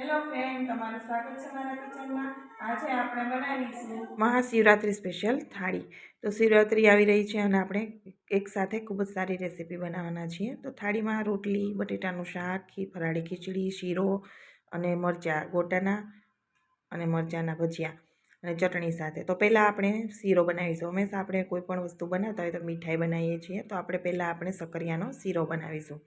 Hello friend તમારું સ્વાગત છે મારા કિચનમાં. આજે આપણે બનાવીશું મહાશિવરાત્રિ સ્પેશિયલ થાળી. તો શિવરાત્રિ આવી રહી છે અને આપણે એક સાથે ખૂબ જ સારી રેસીપી બનાવવાના છીએ. તો થાળીમાં રોટલી, બટેટાનું શાક, ખી, ફરાળી ખીચડી, શીરો અને મરચાં, ગોટાના અને મરચાંના ભજીયા અને ચટણી સાથે. તો પહેલાં આપણે શીરો બનાવીશું. હંમેશા આપણે કોઈ પણ વસ્તુ બનાવતા હોય તો મીઠાઈ બનાવીએ છીએ. તો આપણે પહેલાં આપણે સકરિયાનો શીરો બનાવીશું.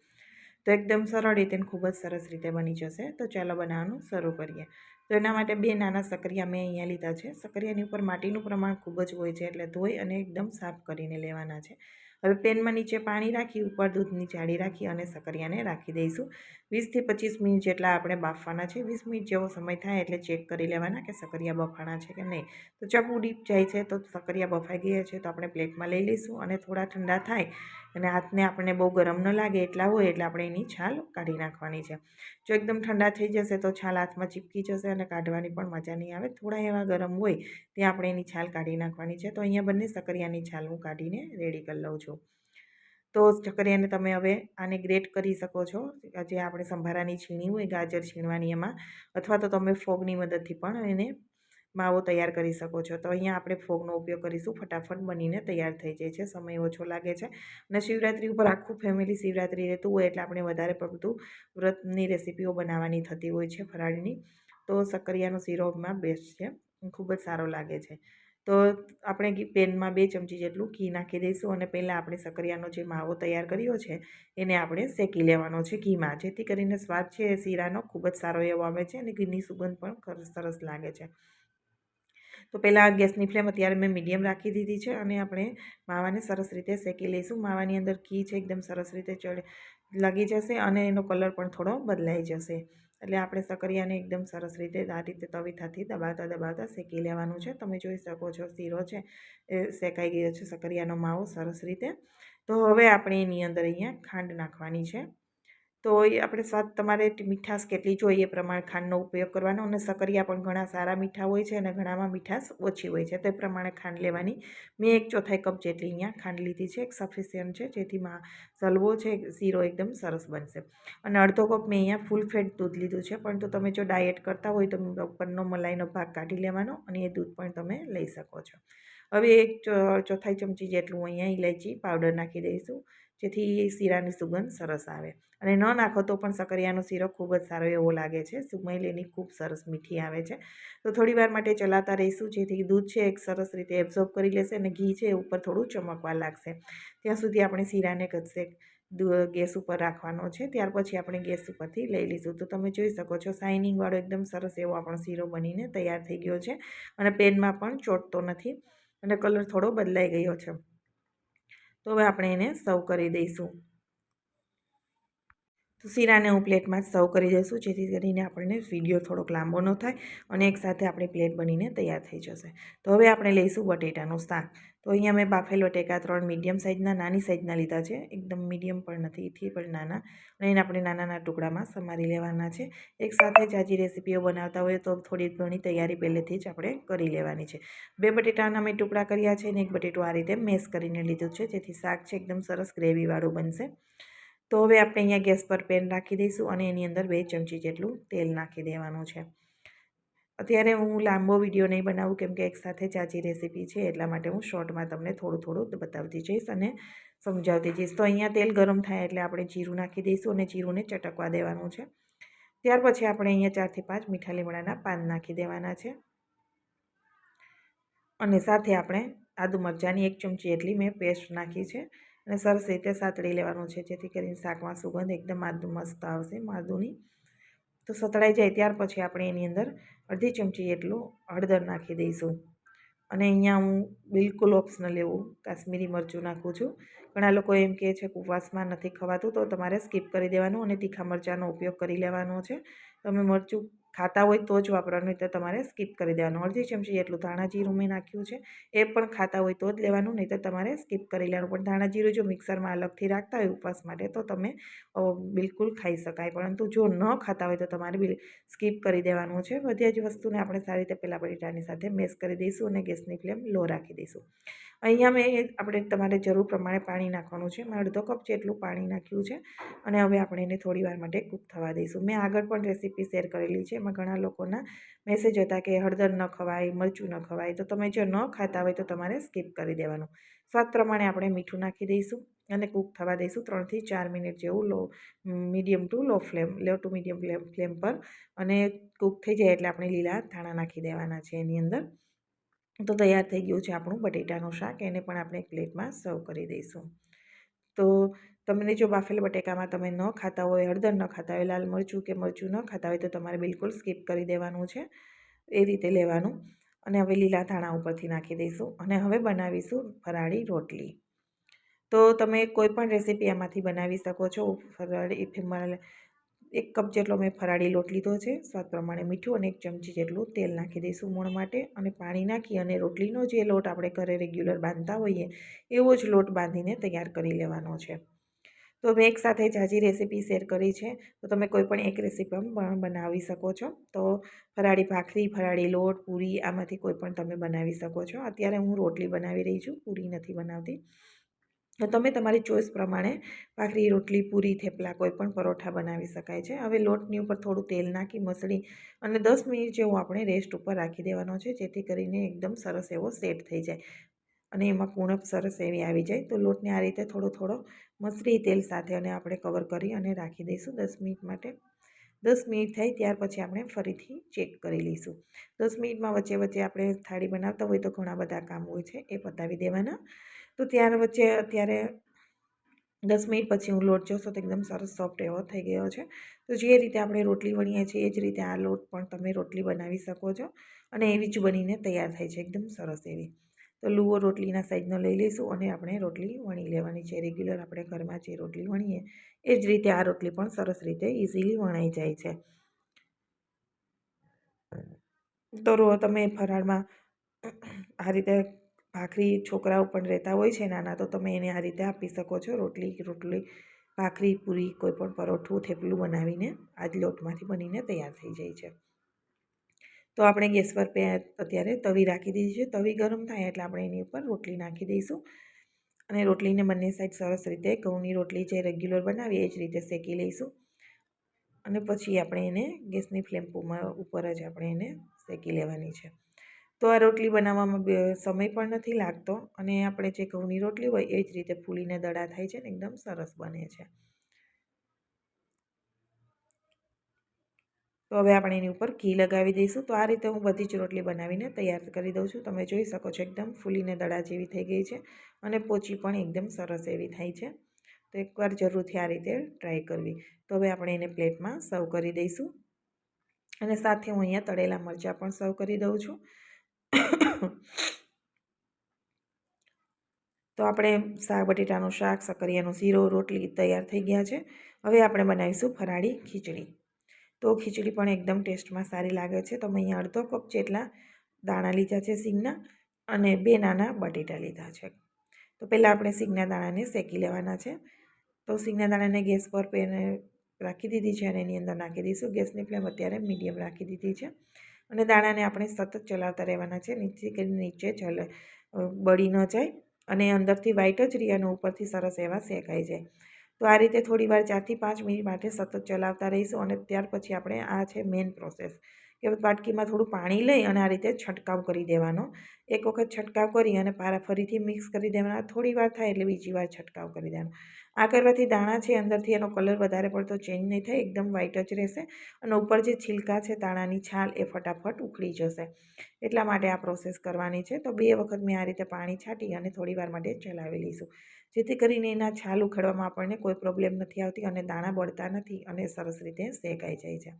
તો એકદમ સરળ રીતે ખૂબ જ સરસ રીતે બની જશે. તો ચાલો બનાવવાનું શરૂ કરીએ. તો એના માટે બે નાના સકરિયા મેં અહીંયા લીધા છે. સકરિયાની ઉપર માટીનું પ્રમાણ ખૂબ જ હોય છે એટલે ધોઈ અને એકદમ સાફ કરીને લેવાના છે. હવે પેનમાં નીચે પાણી રાખી, ઉપર દૂધની જાળી રાખી અને સકરિયાને રાખી દઈશું. વીસથી પચીસ મિનિટ જેટલા આપણે બાફવાના છે. વીસ મિનિટ જેવો સમય થાય એટલે ચેક કરી લેવાના કે સકરિયા બફાણા છે કે નહીં. તો ચપુ ડીપ જાય છે તો સકરિયા બફાઈ ગયા છે તો આપણે પ્લેટમાં લઈ લઈશું અને થોડા ઠંડા થાય અને હાથને આપણને બહુ ગરમ ન લાગે એટલા હોય એટલે આપણે એની છાલ કાઢી નાખવાની છે. જો એકદમ ઠંડા થઈ જશે તો છાલ હાથમાં ચીપકી જશે અને કાઢવાની પણ મજા નહીં આવે. થોડા એવા ગરમ હોય ત્યાં આપણે એની છાલ કાઢી નાખવાની છે. તો અહીંયા બંને સકરિયાની છાલ હું કાઢીને રેડી કરી લઉં છું. તો ચકરિયાને તમે હવે આને ગ્રેટ કરી શકો છો. જે આપણે સંભારાની છીણી હોય, ગાજર છીણવાની એમાં, અથવા તો તમે ફોગની મદદથી પણ એને માવો તૈયાર કરી શકો છો. તો અહીંયા આપણે ફોગનો ઉપયોગ કરીશું. ફટાફટ બનીને તૈયાર થઈ જાય છે. સમય ઓછો લાગે છે. અને શિવરાત્રિ ઉપર આખું ફેમિલી શિવરાત્રિ રહેતું હોય એટલે આપણે વધારે પડતું વ્રતની રેસીપીઓ બનાવવાની થતી હોય છે ફરાળીની. તો સક્કરિયાનો શીરોમાં બેસ્ટ છે ખૂબ જ સારો લાગે છે. તો આપણે પેનમાં બે ચમચી જેટલું ઘી નાખી દઈશું અને પહેલાં આપણે સક્કરિયાનો જે માવો તૈયાર કર્યો છે, એને આપણે શેકી લેવાનો છે ઘીમાં. જેથી કરીને સ્વાદ છે એ શીરાનો ખૂબ જ સારો એવો આવે છે અને ઘીની સુગંધ પણ સરસ લાગે છે. તો પહેલાં ગેસની ફ્લેમ અત્યારે મેં મીડિયમ રાખી દીધી છે અને આપણે માવાને સરસ રીતે શેકી લઈશું. માવાની અંદર ઘી છે, એકદમ સરસ રીતે ચડે લાગી જશે અને એનો કલર પણ થોડો બદલાઈ જશે. એટલે આપણે સકરિયાને એકદમ સરસ રીતે આ રીતે તવીથાથી દબાવતા દબાવતા શેકી લેવાનું છે. તમે જોઈ શકો છો શીરો છે, એ શેકાઈ ગયો છે સકરિયાનો માવો સરસ રીતે. તો હવે આપણે એની અંદર અહીંયા ખાંડ નાખવાની છે. તો એ આપણે સ્વાદ તમારે મીઠાશ કેટલી જોઈએ એ પ્રમાણે ખાંડનો ઉપયોગ કરવાનો અને સકરિયા પણ ઘણા સારા મીઠા હોય છે અને ઘણામાં મીઠાશ ઓછી હોય છે. તે પ્રમાણે ખાંડ લેવાની. મેં એક ચોથાઈ કપ જેટલી અહીંયા ખાંડ લીધી છે. એક સફિશિયન્ટ છે. જેથી માં સલવો છે, શીરો એકદમ સરસ બનશે. અને અડધો કપ મેં અહીંયા ફૂલ ફેટ દૂધ લીધું છે. પરંતુ તમે જો ડાયટ કરતા હોય તો ઉપરનો મલાઈનો ભાગ કાઢી લેવાનો અને એ દૂધ પણ તમે લઈ શકો છો. હવે એક ચોથાઈ ચમચી જેટલું અહીંયા ઇલાયચી પાવડર નાખી દઈશું. જેથી શીરાની સુગંધ સરસ આવે. અને ન નાખો તો પણ સકરિયાનો શીરો ખૂબ જ સારો એવો લાગે છે. સુમૈલ એની ખૂબ સરસ મીઠી આવે છે. તો થોડી વાર માટે ચલાતા રહીશું, જેથી દૂધ છે એક સરસ રીતે એબ્ઝોર્બ કરી લેશે અને ઘી છે ઉપર થોડું ચમકવા લાગશે. ત્યાં સુધી આપણે શીરાને કચશે ગેસ ઉપર રાખવાનો છે. ત્યાર પછી આપણે ગેસ ઉપરથી લઈ લઈશું. તો તમે જોઈ શકો છો શાઇનિંગવાળો એકદમ સરસ એવો આપણો શીરો બનીને તૈયાર થઈ ગયો છે. અને પેનમાં પણ ચોટતો નથી. અને કલર થોડો બદલાઈ ગયો છે. તો હવે આપણે એને સર્વ કરી દઈશું. તો શીરાને હું પ્લેટમાં જ સર્વ કરી દઈશું જેથી કરીને આપણને વીડિયો થોડોક લાંબો ન થાય અને એકસાથે આપણી પ્લેટ બનીને તૈયાર થઈ જશે. તો હવે આપણે લઈશું બટેટાનું શાક. તો અહીંયા મેં બાફેલ બટેકા ત્રણ મીડિયમ સાઇઝના નાની સાઇઝના લીધા છે. એકદમ મીડિયમ પણ નથી એથી પણ નાના. અને એને આપણે નાના નાના ટુકડામાં સમારી લેવાના છે. એક સાથે જ રેસીપીઓ બનાવતા હોય તો થોડી ઘણી તૈયારી પહેલેથી જ આપણે કરી લેવાની છે. બે બટેટાના મેં ટુકડા કર્યા છે અને એક બટેટું આ રીતે મેશ કરીને લીધું છે, જેથી શાક છે, એકદમ સરસ ગ્રેવીવાળું બનશે. તો હવે આપણે અહીંયા ગેસ પર પેન રાખી દઈશું અને એની અંદર બે ચમચી જેટલું તેલ નાખી દેવાનું છે. અત્યારે હું લાંબો વીડિયો નહીં બનાવું કેમ કે એકસાથે ચાચી રેસીપી છે, એટલા માટે હું શોર્ટમાં તમને થોડું થોડું બતાવતી જઈશ અને સમજાવતી જઈશ. તો અહીંયા તેલ ગરમ થાય એટલે આપણે જીરું નાખી દઈશું અને જીરુંને ચટકવા દેવાનું છે. ત્યાર પછી આપણે અહીંયા ચારથી પાંચ મીઠા લીમડાના પાન નાખી દેવાના છે. અને સાથે આપણે આદુ મરચાંની એક ચમચી એટલી મેં પેસ્ટ નાખી છે. અને સરસ રીતે સાતળી લેવાનું છે, જેથી કરીને શાકમાં સુગંધ એકદમ માદું મસ્ત આવશે, માદુની. તો સતળાઈ જાય ત્યાર પછી આપણે એની અંદર અડધી ચમચી જેટલું હળદર નાખી દઈશું. અને અહીંયા હું બિલકુલ ઓપ્શનલ એવું કાશ્મીરી મરચું નાખું છું. ઘણા લોકો એમ કહે છે કે ઉપવાસમાં નથી ખવાતું, તો તમારે સ્કીપ કરી દેવાનું અને તીખા મરચાંનો ઉપયોગ કરી લેવાનો છે. તમે મરચું ખાતા હોય તો જ વાપરવાનું, નહીં તો તમારે સ્કીપ કરી દેવાનું. અડધી ચમચી જેટલું ધાણા જીરું મેં નાખ્યું છે, એ પણ ખાતા હોય તો જ લેવાનું, નહીં તો તમારે સ્કીપ કરી લેવાનું. પણ ધાણા જીરું જો મિક્સરમાં અલગથી રાખતા હોય ઉપવાસ માટે, તો તમે બિલકુલ ખાઈ શકાય. પરંતુ જો ન ખાતા હોય તો તમારે બિલ, સ્કીપ કરી દેવાનું છે. બધી જ વસ્તુને આપણે સારી રીતે પહેલાં બટેટાની સાથે મેસ કરી દઈશું અને ગેસની ફ્લેમ લો રાખી દઈશું. અહીંયા મેં આપણે તમારે જરૂર પ્રમાણે પાણી નાખવાનું છે. મેં અડધો કપ જેટલું પાણી નાખ્યું છે અને હવે આપણે એને થોડી વાર માટે કૂક થવા દઈશું. મેં આગળ પણ રેસીપી શેર કરેલી છે. એમાં ઘણા લોકોના મેસેજ હતા કે હળદર ન ખવાય, મરચું ન ખવાય. તો તમે જો ન ખાતા હોય તો તમારે સ્કીપ કરી દેવાનું. સ્વાદ પ્રમાણે આપણે મીઠું નાખી દઈશું અને કૂક થવા દઈશું ત્રણથી ચાર મિનિટ જેવું low medium to low flame low to medium flame flame પર. અને કૂક થઈ જાય એટલે આપણે લીલા ધાણા નાખી દેવાના છે એની અંદર. તો તૈયાર થઈ ગયું છે આપણું બટેટાનું શાક, એને પણ આપણે એક પ્લેટમાં સર્વ કરી દઈશું. તો તમને જો બાફેલ બટેકામાં તમે ન ખાતા હોય, હળદર ન ખાતા હોય, લાલ મરચું કે મરચું ન ખાતા હોય, તો તમારે બિલકુલ સ્કીપ કરી દેવાનું છે. એ રીતે લેવાનું. અને હવે લીલા ધાણા ઉપરથી નાખી દઈશું અને હવે બનાવીશું ફરાળી રોટલી. તો તમે કોઈ પણ રેસીપી આમાંથી બનાવી શકો છો. ફરાળી એક કપ જેટલો મેં ફરાળી લોટ લીધો છે, સ્વાદ પ્રમાણે મીઠું અને એક ચમચી જેટલું તેલ નાખી દઈશું મૂણ માટે અને પાણી નાખી અને રોટલીનો જે લોટ આપણે ઘરે રેગ્યુલર બાંધતા હોઈએ, એવો જ લોટ બાંધીને તૈયાર કરી લેવાનો છે. તો મેં એકસાથે જાજી રેસીપી શેર કરી છે, તો તમે કોઈ પણ એક રેસીપી બનાવી શકો છો. તો ફરાળી ભાખરી, ફરાળી લોટ, પૂરી આમાંથી કોઈ પણ તમે બનાવી શકો છો. અત્યારે હું રોટલી બનાવી રહી છું, પૂરી નથી બનાવતી. તમે તમારી ચોઈસ પ્રમાણે ભાખરી, રોટલી, પૂરી, થેપલા કોઈ પણ પરોઠા બનાવી શકાય છે. હવે લોટની ઉપર થોડું તેલ નાખી, મસળી અને દસ મિનિટ જેવું આપણે રેસ્ટ ઉપર રાખી દેવાનો છે, જેથી કરીને એકદમ સરસ એવો સેટ થઈ જાય અને એમાં કુણપ સરસ એવી આવી જાય. તો લોટને આ રીતે થોડો થોડો મસળી તેલ સાથે અને આપણે કવર કરી અને રાખી દઈશું દસ મિનિટ માટે. દસ મિનિટ થાય ત્યાર પછી આપણે ફરીથી ચેક કરી લઈશું. દસ મિનિટમાં વચ્ચે વચ્ચે આપણે થાળી બનાવતા હોય તો ઘણા બધા કામ હોય છે, એ પતાવી દેવાના. તો ત્યાર વચ્ચે અત્યારે દસ મિનિટ પછી હું લોટ જોશો તો એકદમ સરસ સોફ્ટ એવો થઈ ગયો છે. તો જે રીતે આપણે રોટલી વણીએ છીએ, એ જ રીતે આ લોટ પણ તમે રોટલી બનાવી શકો છો અને એવી જ બનીને તૈયાર થાય છે, એકદમ સરસ એવી. તો લુવો રોટલીના સાઈઝનો લઈ લઈશું અને આપણે રોટલી વણી લેવાની છે. રેગ્યુલર આપણે ઘરમાં જે રોટલી વણીએ એ જ રીતે આ રોટલી પણ સરસ રીતે ઇઝીલી વણાઈ જાય છે. તો રો, તમે ફરાળમાં આ રીતે ભાખરી છોકરાઓ પણ રહેતા હોય છે નાના, તો તમે એને આ રીતે આપી શકો છો. રોટલી રોટલી, ભાખરી, પૂરી, કોઈ પણ પરોઠું, થેપલું બનાવીને આ જ લોટમાંથી બનીને તૈયાર થઈ જાય છે. તો આપણે ગેસ પર પે, અત્યારે તવી રાખી દીધી છે. તવી ગરમ થાય એટલે આપણે એની ઉપર રોટલી નાખી દઈશું. અને રોટલીને બંને સાઈડ સરસ રીતે ઘઉંની રોટલી જે રેગ્યુલર બનાવીએ એ જ રીતે શેકી લઈશું. અને પછી આપણે એને ગેસની ફ્લેમ ઉપર જ આપણે એને શેકી લેવાની છે. તો આ રોટલી બનાવવામાં સમય પણ નથી લાગતો અને આપણે જે ઘઉંની રોટલી હોય એ જ રીતે ફૂલીને દડા થાય છે ને, એકદમ સરસ બને છે. તો હવે આપણે એની ઉપર ઘી લગાવી દઈશું. તો આ રીતે હું બધી જ રોટલી બનાવીને તૈયાર કરી દઉં છું. તમે જોઈ શકો છો એકદમ ફૂલીને દડા જેવી થઈ ગઈ છે અને પોચી પણ એકદમ સરસ એવી થાય છે. તો એકવાર જરૂરથી આ રીતે ટ્રાય કરવી. તો હવે આપણે એને પ્લેટમાં સર્વ કરી દઈશું. અને સાથે હું અહીંયા તળેલા મરચાં પણ સર્વ કરી દઉં છું. તો આપણે શાક બટેટાનું શાક, સકરિયાનો શીરો, રોટલી તૈયાર થઈ ગયા છે. હવે આપણે બનાવીશું ફરાળી ખીચડી. તો ખીચડી પણ એકદમ ટેસ્ટમાં સારી લાગે છે. તો અહીંયા અડધો કપ જેટલા દાણા લીધા છે સિંગના અને બે નાના બટેટા લીધા છે. તો પહેલાં આપણે સિંગના દાણાને શેકી લેવાના છે. તો સિંગના દાણાને ગેસ પર પેને રાખી દીધી છે અને એની અંદર નાખી દઈશું. ગેસની ફ્લેમ અત્યારે મીડિયમ રાખી દીધી છે. અને દાણાને આપણે સતત ચલાવતા રહેવાના છે. નીચે કરીને નીચે ચલ બળી ન જાય અને અંદરથી વ્હાઈટ જ રહે અને ઉપરથી સરસ એવા શેકાઈ જાય. તો આ રીતે થોડી વાર ચારથી પાંચ મિનિટ માટે સતત ચલાવતા રહીશું અને ત્યાર પછી આપણે આ છે મેઇન પ્રોસેસ કે વાટકીમાં થોડું પાણી લઈ અને આ રીતે છંટકાવ કરી દેવાનો. એક વખત છંટકાવ કરી અને પારા ફરીથી મિક્સ કરી દેવાના. થોડી વાર થાય એટલે બીજી વાર છંટકાવ કરી દેવાનો. આ કરવાથી દાણા છે અંદરથી એનો કલર વધારે પડતો ચેન્જ નહીં થાય, એકદમ વ્હાઇટ જ રહેશે અને ઉપર જે છિલકા છે દાણાની છાલ એ ફટાફટ ઉખડી જશે. એટલા માટે આ પ્રોસેસ કરવાની છે. તો બે વખત મેં આ રીતે પાણી છાંટી અને થોડી માટે ચલાવી લઈશું. જેથી કરીને એના છાલ ઉખડવામાં આપણને કોઈ પ્રોબ્લેમ નથી આવતી અને દાણા બળતા નથી અને સરસ રીતે શેકાઈ જાય છે.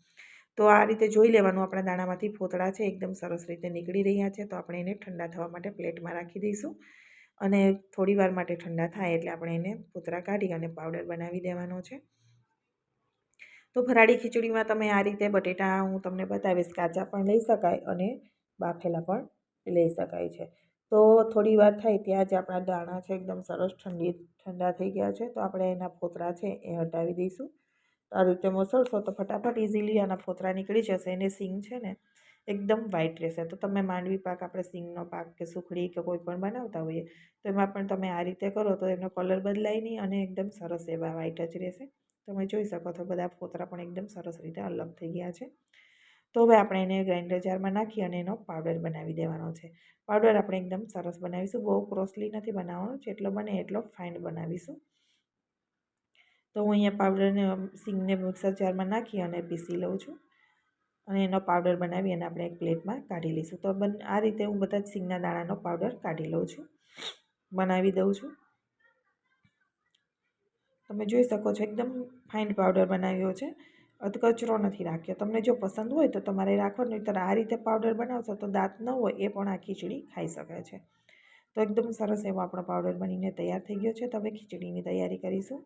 તો આ રીતે જોઈ લેવાનું, આપણા દાણામાંથી ફોતળા છે, એકદમ સરસ રીતે નીકળી રહ્યા છે, તો આપણે એને ઠંડા થવા માટે પ્લેટમાં રાખી દઈશું. અને થોડી વાર માટે ઠંડા થાય એટલે આપણે એને ફોતરા કાઢી અને પાવડર બનાવી દેવાનો છે. તો ફરાળી ખીચડીમાં તમે આ રીતે બટેટા હું તમને બતાવીશ, કાચા પણ લઈ શકાય અને બાફેલા પણ લઈ શકાય છે. તો થોડી વાર થાય ત્યાં જ આપણા દાણા છે એકદમ સરસ ઠંડી, ઠંડા થઈ ગયા છે, તો આપણે એના ફોતરા છે એ હટાવી દઈશું. આ રીતે મસળશો તો ફટાફટ ઇઝીલી આના ફોતરા નીકળી જશે. એને સિંગ છે ને, એકદમ વ્હાઇટ રહેશે. તો તમે માંડવી પાક આપણે સિંગનો પાક કે સુખડી કે કોઈ પણ બનાવતા હોઈએ, તો એમાં પણ તમે આ રીતે કરો તો એનો કલર બદલાય નહીં અને એકદમ સરસ એવા વ્હાઇટ જ રહેશે. તમે જોઈ શકો છો બધા ફોતરા પણ એકદમ સરસ રીતે અલગ થઈ ગયા છે. તો હવે આપણે એને ગ્રાઇન્ડર જારમાં નાખી અને એનો પાવડર બનાવી દેવાનો છે. પાવડર આપણે એકદમ સરસ બનાવીશું. બહુ ક્રોસલી નથી બનાવવાનો. જેટલો બને એટલો ફાઇન બનાવીશું. તો હું અહીંયા પાવડરને સિંગને મિક્સર જારમાં નાખી અને પીસી લઉં છું. અને એનો પાવડર બનાવી અને આપણે એક પ્લેટમાં કાઢી લઈશું. તો આ રીતે હું બધા જ સિંગના દાણાનો પાવડર કાઢી લઉં છું. બનાવી દઉં છું. તમે જોઈ શકો છો, એકદમ ફાઇન પાવડર બનાવ્યો છે. અધકચરો નથી રાખ્યો. તમને જો પસંદ હોય તો તમારે રાખવાનું, નહીંતર આ રીતે પાવડર બનાવશો તો દાંત ન હોય એ પણ આ ખીચડી ખાઈ શકે છે. તો એકદમ સરસ એવો આપણો પાવડર બનીને તૈયાર થઈ ગયો છે. તો હવે ખીચડીની તૈયારી કરીશું.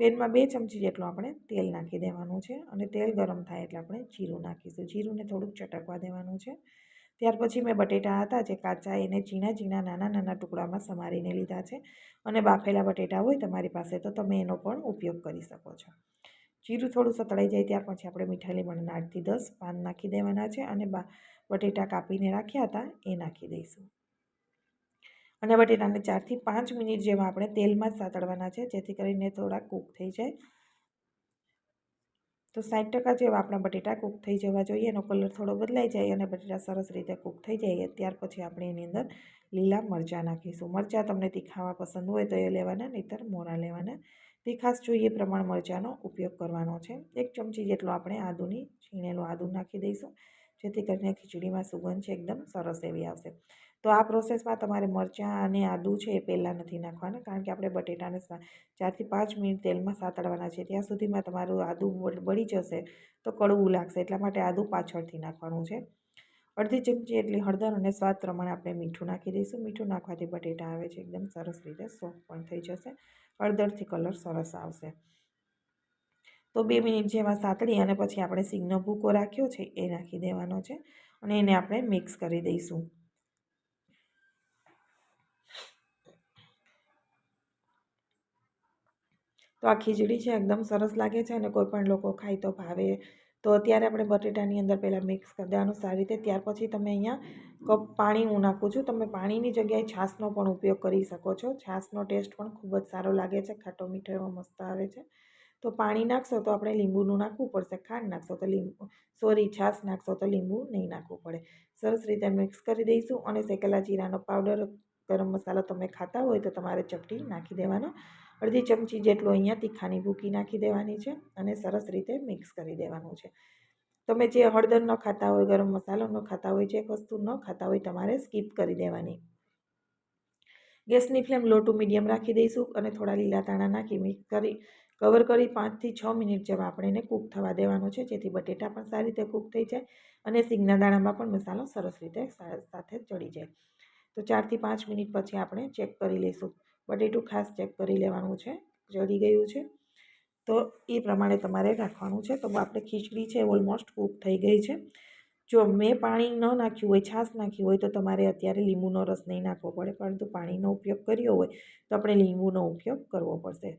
પેનમાં બે ચમચી જેટલું આપણે તેલ નાખી દેવાનું છે અને તેલ ગરમ થાય એટલે આપણે જીરું નાખીશું. જીરુંને થોડુંક ચટકવા દેવાનું છે. ત્યાર પછી મેં બટેટા હતા જે કાચા એને ઝીણા ઝીણા નાના નાના ટુકડામાં સમારીને લીધા છે. અને બાફેલા બટેટા હોય તમારી પાસે તો તમે એનો પણ ઉપયોગ કરી શકો છો. જીરું થોડું સતળાઈ જાય ત્યાર પછી આપણે મીઠા લીમડાના આઠથી દસ પાન નાખી દેવાના છે અને બટેટા કાપીને રાખ્યા હતા એ નાખી દઈશું. અને બટેટાને ચારથી પાંચ મિનિટ જેવા આપણે તેલમાં જ સાતળવાના છે, જેથી કરીને થોડા કૂક થઈ જાય. તો સાઠ ટકા જેવા આપણા બટેટા કૂક થઈ જવા જોઈએ, એનો કલર થોડો બદલાઈ જાય અને બટેટા સરસ રીતે કૂક થઈ જાય, ત્યાર પછી આપણે એની અંદર લીલા મરચાં નાખીશું. મરચાં તમને તીખાવા પસંદ હોય તો એ લેવાના, નહીંતર મોરા લેવાના. તીખાશ જોઈએ પ્રમાણ મરચાંનો ઉપયોગ કરવાનો છે. એક ચમચી જેટલો આપણે આદુની છીણેલું આદું નાખી દઈશું, જેથી કરીને ખીચડીમાં સુગંધ છે એકદમ સરસ એવી આવશે. તો આ પ્રોસેસમાં તમારે મરચાં અને આદું છે એ પહેલાં નથી નાખવાના, કારણ કે આપણે બટેટાને ચારથી પાંચ મિનિટ તેલમાં સાતળવાના છે. ત્યાં સુધીમાં તમારું આદું બળી જશે તો કડવું લાગશે, એટલા માટે આદું પાછળથી નાખવાનું છે. અડધી ચમચી એટલી હળદર અને સ્વાદ પ્રમાણે આપણે મીઠું નાખી દઈશું. મીઠું નાખવાથી બટેટા આવે છે એકદમ સરસ રીતે સોફ્ટ પણ થઈ જશે. હળદરથી કલર સરસ આવશે. તો બે મિનિટ જેવા સાતળી અને પછી આપણે સિંગનો ભૂકો રાખ્યો છે એ નાખી દેવાનો છે અને એને આપણે મિક્સ કરી દઈશું. તો આ ખીચડી છે, એકદમ સરસ લાગે છે અને કોઈ પણ લોકો ખાય તો ભાવે તો અત્યારે આપણે બટેટાની અંદર પહેલાં મિક્સ કરી દેવાનું સારી રીતે. ત્યાર પછી તમે અહીંયા કપ પાણી હું નાખું છું. તમે પાણીની જગ્યાએ છાશનો પણ ઉપયોગ કરી શકો છો. છાશનો ટેસ્ટ પણ ખૂબ જ સારો લાગે છે. ખાટો મીઠો એવો મસ્ત આવે છે. તો પાણી નાખશો તો આપણે લીંબુનું નાખવું પડશે. ખાંડ નાખશો તો લીંબુ સોરી છાશ નાખશો તો લીંબુ નહીં નાખવું પડે. સરસ રીતે મિક્સ કરી દઈશું અને શેકેલા જીરાનો પાવડર ગરમ મસાલો તમે ખાતા હોય તો તમારે ચપટી નાખી દેવાનો. અડધી ચમચી જેટલું અહીંયા તીખાની ભૂકી નાખી દેવાની છે અને સરસ રીતે મિક્સ કરી દેવાનું છે. તમે જે હળદર ન ખાતા હોય, ગરમ મસાલો ન ખાતા હોય, જે વસ્તુ ન ખાતા હોય, તમારે સ્કીપ કરી દેવાની. ગેસની ફ્લેમ લો ટુ મીડિયમ રાખી દઈશું અને થોડા લીલા દાણા નાખી મિક્સ કરી, કવર કરી પાંચથી છ મિનિટ જેવા આપણે એને કૂક થવા દેવાનું છે, જેથી બટેટા પણ સારી રીતે કૂક થઈ જાય અને સિંગના દાણામાં પણ મસાલો સરસ રીતે સાથે ચડી જાય. તો ચારથી પાંચ મિનિટ પછી આપણે ચેક કરી લઈશું. બટેટું ખાસ ચેક કરી લેવાનું છે જળી ગયું છે. તો એ પ્રમાણે તમારે રાખવાનું છે. તો આપણે ખીચડી છે ઓલમોસ્ટ કૂક થઈ ગઈ છે. જો મેં પાણી ન નાખ્યું હોય, છાશ નાખી હોય, તો તમારે અત્યારે લીંબુનો રસ નહીં નાખવો પડે. પરંતુ પાણીનો ઉપયોગ કર્યો હોય, તો આપણે લીંબુનો ઉપયોગ કરવો પડશે.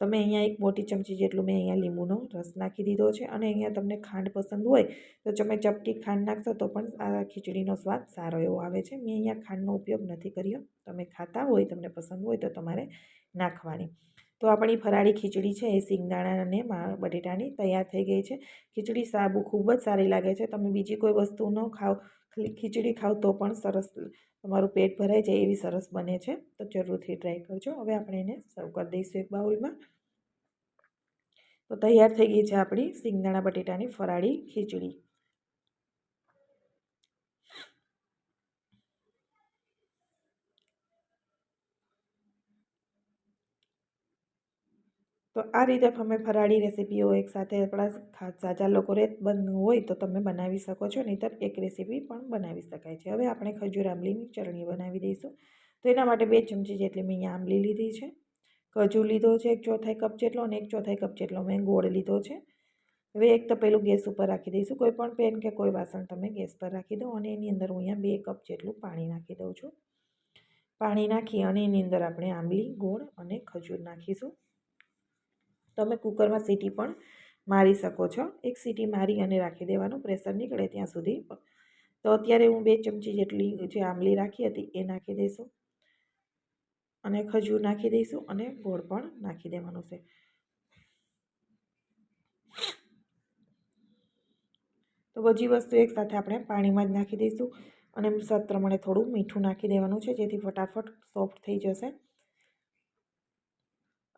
તમે અહીંયા એક મોટી ચમચી જેટલું મેં અહીંયા લીંબુનો રસ નાખી દીધો છે અને અહીંયા તમને ખાંડ પસંદ હોય તો તમે ચપટી ખાંડ નાખશો તો પણ આ ખીચડીનો સ્વાદ સારો એવો આવે છે. મેં અહીંયા ખાંડનો ઉપયોગ નથી કર્યો. તમે ખાતા હોય, તમને પસંદ હોય તો તમારે નાખવાની. તો આપણી ફરાળી ખીચડી છે એ સિંગદાણા અને બટેટાની તૈયાર થઈ ગઈ છે. ખીચડી સાબુ ખૂબ જ સારી લાગે છે. તમે બીજી કોઈ વસ્તુ ન ખાઓ ખીચડી ખાવ તો પણ સરસ તમારું પેટ ભરાઈ જાય એવી સરસ બને છે. તો જરૂરથી ટ્રાય કરજો. હવે આપણે એને સર્વ કરી દઈશું એક બાઉલમાં. તો તૈયાર થઈ ગઈ છે આપણી સિંગદાણા બટેટાની ફરાળી ખીચડી. આ રીતે અમે ફરાળી રેસીપીઓ એકસાથે આપણા સાજા લોકો રેત બંધ હોય તો તમે બનાવી શકો છો, નહીંતર એક રેસીપી પણ બનાવી શકાય છે. હવે આપણે ખજૂર આંબલીની ચટણી બનાવી દઈશું. તો એના માટે બે ચમચી જેટલી મેં અહીંયા આંબલી લીધી છે. ખજૂર લીધો છે, એક ચોથાઈ કપ જેટલો અને એક ચોથાઈ કપ જેટલો મેં ગોળ લીધો છે. હવે એક તો પેલું ગેસ ઉપર રાખી દઈશું. કોઈ પણ પેન કે કોઈ વાસણ તમે ગેસ પર રાખી દો અને એની અંદર હું અહીંયા બે કપ જેટલું પાણી નાખી દઉં છું. પાણી નાખી અને એની અંદર આપણે આંબલી, ગોળ અને ખજૂર નાખીશું. તમે કુકરમાં સીટી પણ મારી શકો છો. એક સીટી મારી અને રાખી દેવાનું. પ્રેશર નીકળે ત્યાં સુધી. તો અત્યારે હું બે ચમચી જેટલી જે આંબલી રાખી હતી એ નાખી દઈશું. અને ખજૂર નાખી દઈશું અને ગોળ પણ નાખી દેવાનું છે. તો બધી વસ્તુ એકસાથે આપણે પાણીમાં જ નાખી દઈશું. અને સત્રમણે થોડું મીઠું નાખી દેવાનું છે જેથી ફટાફટ સોફ્ટ થઈ જશે.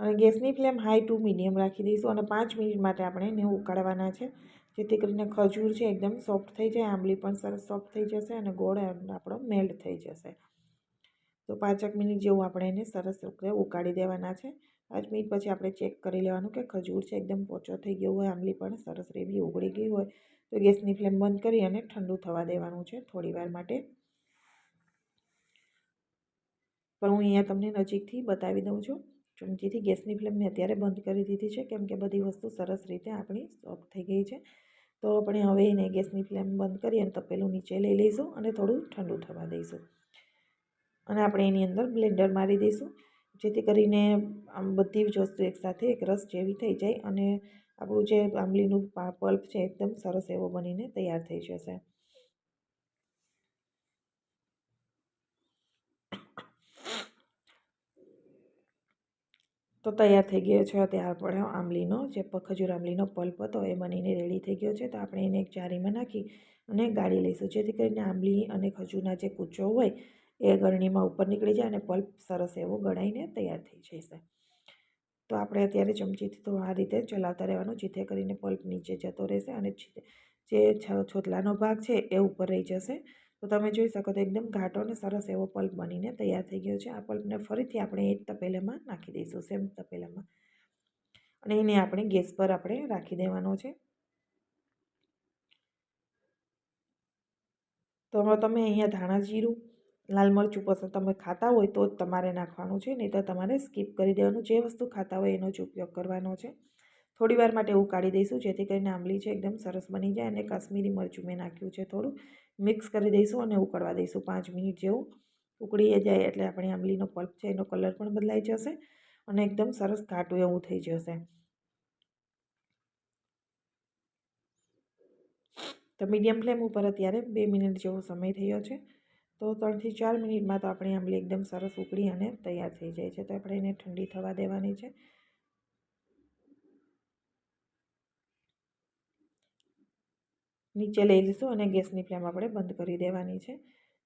અને ગેસની ફ્લેમ હાઈ ટુ મીડિયમ રાખી દઈશું અને પાંચ મિનિટ માટે આપણે એને ઉકાળવાના છે. જેથી કરીને ખજૂર છે એકદમ સોફ્ટ થઈ જાય, આંબલી પણ સરસ સોફ્ટ થઈ જશે અને ગોળ આપણો મેલ્ટ થઈ જશે. તો પાંચેક મિનિટ જેવું આપણે એને સરસ રીતે ઉકાળી દેવાના છે. પાંચ મિનિટ પછી આપણે ચેક કરી લેવાનું કે ખજૂર છે એકદમ પોચો થઈ ગયો હોય, આંબલી પણ સરસ રેવી ઉગળી ગઈ હોય. તો ગેસની ફ્લેમ બંધ કરી અને ઠંડુ થવા દેવાનું છે થોડી વાર માટે. પણ હું અહીંયા તમને નજીકથી બતાવી દઉં છું. ચમચીથી ગેસની ફ્લેમ મેં અત્યારે બંધ કરી દીધી છે, કેમ કે બધી વસ્તુ સરસ રીતે આપણી સોફ્ટ થઈ ગઈ છે. તો આપણે હવે એને ગેસની ફ્લેમ બંધ કરી અને તપેલું નીચે લઈ લઈશું અને થોડું ઠંડુ થવા દઈશું. અને આપણે એની અંદર બ્લેન્ડર મારી દઈશું, જેથી કરીને આમ બધી જ વસ્તુ એકસાથે એક રસ જેવી થઈ જાય અને આપણું જે આંબલીનું પલ્પ છે, એકદમ સરસ એવો બનીને તૈયાર થઈ જશે. તો તૈયાર થઈ ગયો છે. ત્યાર પણ આંબલીનો, જે ખજૂર આંબલીનો પલ્પ હતો, એ બનીને રેડી થઈ ગયો છે. તો આપણે એને એક જારીમાં નાખી અને ગાળી લઈશું. જેથી કરીને આંબલી અને ખજૂરના જે કૂચો હોય, એ ગળણીમાં ઉપર નીકળી જાય અને પલ્પ સરસ એવો ગળાઈને તૈયાર થઈ જશે. તો આપણે અત્યારે ચમચીથી તો આ રીતે ચલાવતા રહેવાનું. જેથી કરીને પલ્પ નીચે જતો રહેશે અને જે છોતલાનો ભાગ છે, એ ઉપર રહી જશે. તો તમે જોઈ શકો તો એકદમ ઘાટો અને સરસ એવો પલ્પ બનીને તૈયાર થઈ ગયો છે. આ પલ્પને ફરીથી આપણે એ જ તપેલામાં નાખી દઈશું, સેમ તપેલામાં. અને એને આપણે ગેસ પર આપણે રાખી દેવાનો છે. તો તમે અહીંયા ધાણા જીરું, લાલ મરચું પસંદ તમે ખાતા હોય તો જ તમારે નાખવાનું છે, નહીં તો તમારે સ્કીપ કરી દેવાનું. જે વસ્તુ ખાતા હોય એનો જ ઉપયોગ કરવાનો છે. થોડી વાર માટે કાઢી દઈશું, જેથી કરીને આંબલી છે એકદમ સરસ બની જાય અને કાશ્મીરી મરચું મેં નાખ્યું છે થોડું. મિક્સ કરી દઈશું અને ઉકળવા દઈશું પાંચ મિનિટ જેવું. ઉકળી જાય એટલે આપણી આંબલીનો પલ્પ છે, એનો કલર પણ બદલાઈ જશે અને એકદમ સરસ ઘાટું એવું થઈ જશે. તો મીડિયમ ફ્લેમ ઉપર અત્યારે બે મિનિટ જેવો સમય થયો છે. તો ત્રણથી ચાર મિનિટમાં તો આપણી આંબલી એકદમ સરસ ઉકળી અને તૈયાર થઈ જાય છે. તો આપણે એને ઠંડી થવા દેવાની છે. નીચે લઈ લઈશું અને ગેસની ફ્લેમ આપણે બંધ કરી દેવાની છે.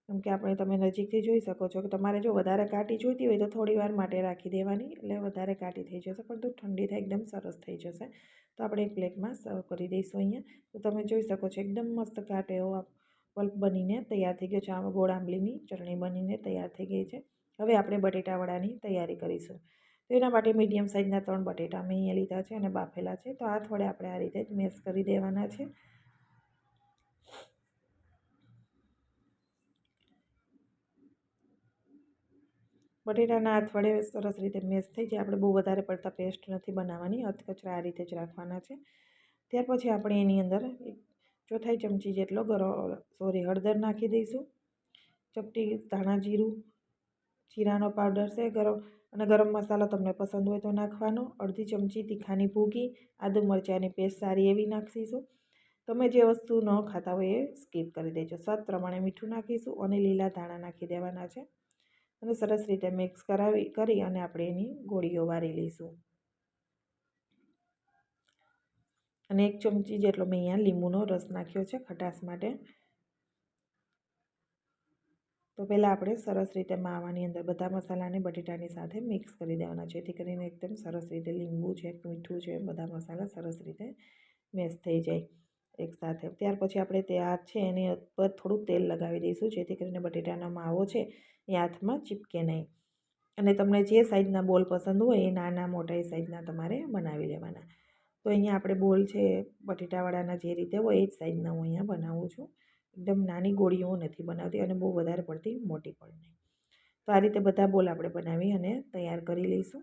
કેમ કે આપણે તમે નજીકથી જોઈ શકો છો કે તમારે જો વધારે કાટી જોઈતી હોય તો થોડી વાર માટે રાખી દેવાની, એટલે વધારે કાટી થઈ જશે પરંતુ ઠંડી થાય, એકદમ સરસ થઈ જશે. તો આપણે એક પ્લેટમાં સર્વ કરી દઈશું અહીંયા. તો તમે જોઈ શકો છો એકદમ મસ્ત કાટે એવો પલ્પ બનીને તૈયાર થઈ ગયો છે. આમાં ગોળ આંબલીની ચટણી બનીને તૈયાર થઈ ગઈ છે. હવે આપણે બટેટાવડાની તૈયારી કરીશું. તો એના માટે મીડિયમ સાઇઝના ત્રણ બટેટા મેં અહીંયા લીધા છે અને બાફેલા છે. તો આ થોડે આપણે આ રીતે જ મેશ કરી દેવાના છે. બટેટાના હાથ સરસ રીતે મેશ થઈ જાય. આપણે બહુ વધારે પડતા પેસ્ટ નથી બનાવવાની. અધકચરા આ રીતે જ રાખવાના છે. ત્યાર પછી આપણે એની અંદર ચોથાઈ ચમચી જેટલો ગરમ સોરી, હળદર નાખી દઈશું. ચપટી ધાણા જીરું, જીરાનો પાવડર છે ગરમ અને ગરમ મસાલો તમને પસંદ હોય તો નાખવાનો. અડધી ચમચી તીખાની ભૂકી આદુ મરચાંની પેસ્ટ સારી એવી નાખીશું. તમે જે વસ્તુ ન ખાતા હોય એ સ્કીપ કરી દેજો. સ્વાદ પ્રમાણે મીઠું નાખીશું અને લીલા ધાણા નાખી દેવાના છે. અને સરસ રીતે મિક્સ કરાવી, કરી અને આપણે એની ગોળીઓ વારી લઈશું. અને એક ચમચી જેટલો મેં અહીંયા લીંબુનો રસ નાખ્યો છે ખટાશ માટે. તો પહેલાં આપણે સરસ રીતે માવાની અંદર બધા મસાલાને બટેટાની સાથે મિક્સ કરી દેવાના જેથી કરીને એકદમ સરસ રીતે લીંબુ છે, મીઠું છે, બધા મસાલા સરસ રીતે મેશ થઈ જાય. એકસાથે ત્યાર પછી આપણે તે હાથ છે, એની ઉપર થોડું તેલ લગાવી દઈશું, જેથી કરીને બટેટાનો માવો છે, એ હાથમાં ચીપકે નહીં. અને તમને જે સાઈઝના બોલ પસંદ હોય, એ નાના મોટા એ સાઈઝના તમારે બનાવી લેવાના. તો અહીંયા આપણે બોલ છે, બટેટાવાળાના જે રીતે હોય, એ જ સાઈઝના હું અહીંયા બનાવું છું. એકદમ નાની ગોળીઓ નથી બનાવતી અને બહુ વધારે પડતી મોટી પણ નહીં. તો આ રીતે બધા બોલ આપણે બનાવી અને તૈયાર કરી લઈશું.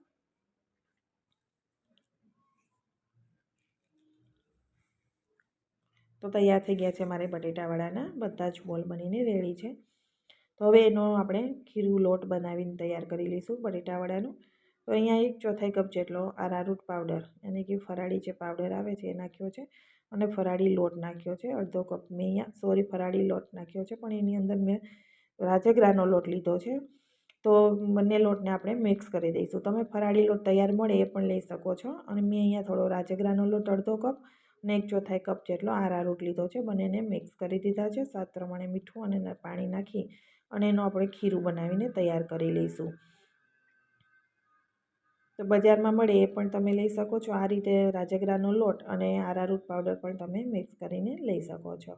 તો તૈયાર થઈ ગયા છે મારે બટેટાવાળાના. બધા જ બોલ બનીને રેડી છે. તો હવે એનો આપણે ખીરું લોટ બનાવીને તૈયાર કરી લઈશું બટેટાવાળાનું. તો અહીંયા એક ચોથાઈ કપ જેટલો આરારૂટ પાવડર, એને કે ફરાળી જે પાવડર આવે છે એ નાખ્યો છે. અને ફરાળી લોટ નાખ્યો છે, અડધો કપ. મેં અહીંયા, સોરી, ફરાળી લોટ નાખ્યો છે, પણ એની અંદર મેં રાજગરાનો લોટ લીધો છે. તો બંને લોટને આપણે મિક્સ કરી દઈશું. તમે ફરાળી લોટ તૈયાર મળે એ પણ લઈ શકો છો. અને મેં અહીંયા થોડો રાજગરાનો લોટ અડધો કપ અને એક ચોથાઈ કપ જેટલો આરારૂટ લીધો છે, બંનેને મિક્સ કરી દીધા છે. સ્વાદ પ્રમાણે મીઠું અને પાણી નાખી અને એનું આપણે ખીરું બનાવીને તૈયાર કરી લઈશું. તો બજારમાં મળે એ પણ તમે લઈ શકો છો. આ રીતે રાજગરાનો લોટ અને આરારૂટ પાવડર પણ તમે મિક્સ કરીને લઈ શકો છો.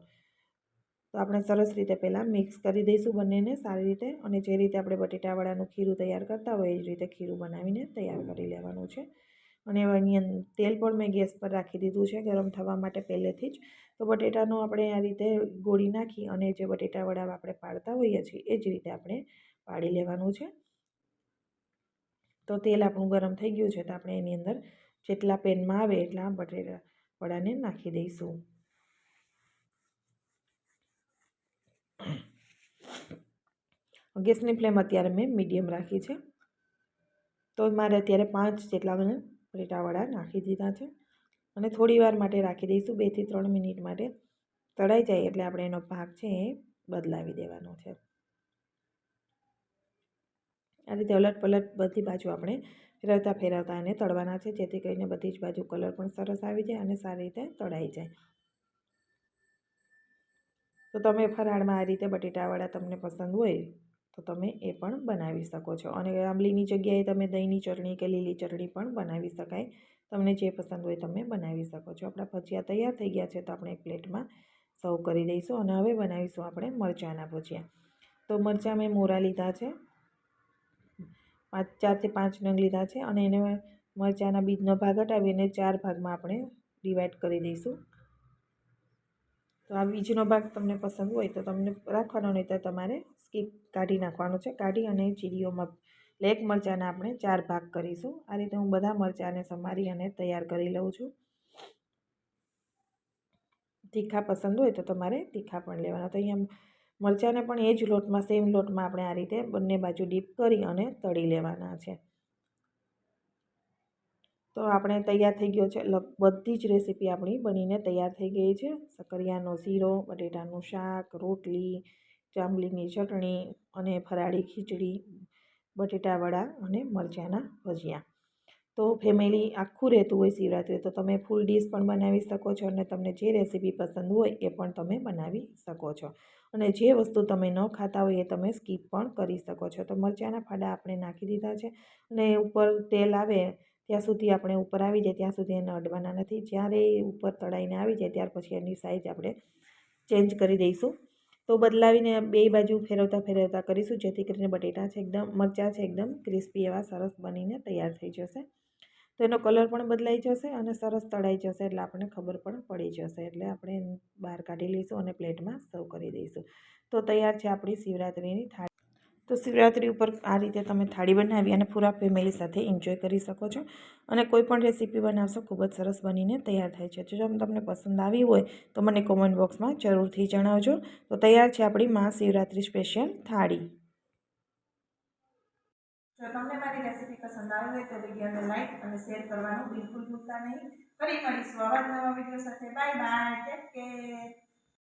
તો આપણે સરસ રીતે પહેલાં મિક્સ કરી દઈશું બંનેને, સારી રીતે. અને જે રીતે આપણે બટેટાવાળાનું ખીરું તૈયાર કરતા હોય એ જ રીતે ખીરું બનાવીને તૈયાર કરી લેવાનું છે. અને એની તેલ પણ મેં ગેસ પર રાખી દીધું છે ગરમ થવા માટે પહેલેથી જ. તો બટેટાનો આપણે આ રીતે ગોળી નાખી અને જે બટેટાવડા આપણે પાડતા હોઈએ છીએ એ જ રીતે આપણે પાડી લેવાનું છે. તો તેલ આપણું ગરમ થઈ ગયું છે તો આપણે એની અંદર જેટલા પેનમાં આવે એટલા બટેટા વડાને નાખી દઈશું. ગેસની ફ્લેમ અત્યારે મેં મીડિયમ રાખી છે. તો મારે અત્યારે પાંચ જેટલા મને બટેટાવડા નાખી દીધા છે. અને થોડીવાર માટે રાખી દઈશું. બેથી ત્રણ મિનિટ માટે તળાઈ જાય એટલે આપણે એનો ભાગ છે એ બદલાવી દેવાનો છે. આ રીતે અલટ પલટ બધી બાજુ આપણે ફેરવતા ફેરવતા એને તળવાના છે. જેથી કરીને બધી જ બાજુ કલર પણ સરસ આવી જાય અને સારી રીતે તળાઈ જાય. તો તમે ફરાળમાં આ રીતે બટેટાવાળા તમને પસંદ હોય તો તમે એ પણ બનાવી શકો છો. અને આંબલીની જગ્યાએ તમે દહીંની ચટણી કે લીલી ચટણી પણ બનાવી શકાય. તમને જે પસંદ હોય તમે બનાવી શકો છો. આપણા ભજીયા તૈયાર થઈ ગયા છે તો આપણે એક પ્લેટમાં સર્વ કરી દઈશું અને હવે બનાવીશું આપણે મરચાંના ભજીયા. તો મરચાં મેં મોરા લીધા છે. પાંચ ચારથી પાંચ નંગ લીધા છે અને એને મરચાંના બીજનો ભાગ હટાવીને ચાર ભાગમાં આપણે ડિવાઈડ કરી દઈશું. તો આ બીજનો ભાગ તમને પસંદ હોય તો તમને રાખવાનો, નહીં તો તમારે સ્કીપ કાઢી નાખવાનો છે. કાઢી અને ચીડીઓમાં બ્લેક મરચાંના આપણે ચાર ભાગ કરીશું. આ રીતે હું બધા મરચાંને સમારી અને તૈયાર કરી લઉં છું. તીખા પસંદ હોય તો તમારે તીખા પણ લેવાના. તો અહીંયા મરચાંને પણ એ જ લોટમાં, સેમ લોટમાં આપણે આ રીતે બંને બાજુ ડીપ કરી અને તળી લેવાના છે. તો આપણે તૈયાર થઈ ગયો છે. બધી જ રેસીપી આપણી બનીને તૈયાર થઈ ગઈ છે. સકરિયાનો શીરો, બટેટાનું શાક, રોટલી જાંબલીની ચટણી અને ફરાળી ખીચડી, બટેટાવડા અને મરચાંના ભજીયા. તો ફેમિલી આખું રહેતું હોય શિવરાત્રિ તો તમે ફૂલ ડીશ પણ બનાવી શકો છો અને તમને જે રેસીપી પસંદ હોય એ પણ તમે બનાવી શકો છો. અને જે વસ્તુ તમે ન ખાતા હોય એ તમે સ્કીપ પણ કરી શકો છો. તો મરચાંના ફાડા આપણે નાખી દીધા છે અને ઉપર તેલ આવે ત્યાં સુધી આપણે ઉપર આવી જાય, ત્યાં સુધી એને અડવાના નથી. જ્યારે ઉપર તળાઈને આવી જાય, ત્યાર પછી એની સાઈઝ આપણે ચેન્જ કરી દઈશું. તો બદલાવીને બે બાજુ ફેરવતા ફેરવતા કરીશું, જેથી કરીને બટેટા છે એકદમ, મરચાં છે એકદમ ક્રિસ્પી એવા સરસ બનીને તૈયાર થઈ જશે. તો એનો કલર પણ બદલાઈ જશે અને સરસ તળાઈ જશે એટલે આપણને ખબર પણ પડી જશે. એટલે આપણે બહાર કાઢી લઈશું અને પ્લેટમાં સર્વ કરી દઈશું. તો તૈયાર છે આપણી શિવરાત્રિની થાળી. તો શિવરાત્રી ઉપર આ રીતે તમે થાળી બનાવી અને પૂરા ફેમિલી સાથે એન્જોય કરી શકો છો. અને કોઈ પણ રેસીપી બનાવશો, ખૂબ જ સરસ બનીને તૈયાર થાય છે. જો તમને પસંદ આવી હોય, તો મને કોમેન્ટ બોક્સમાં જરૂરથી જણાવજો. તો તૈયાર છે આપણી મા શિવરાત્રી સ્પેશિયલ થાળી. જો તમને મારી રેસીપી પસંદ આવી હોય, તો વિડીયોને લાઈક અને શેર કરવાનું બિલકુલ ભૂલતા નહીં. ફરી મળીશું આવા નવા વીડિયો સાથે. Bye bye take care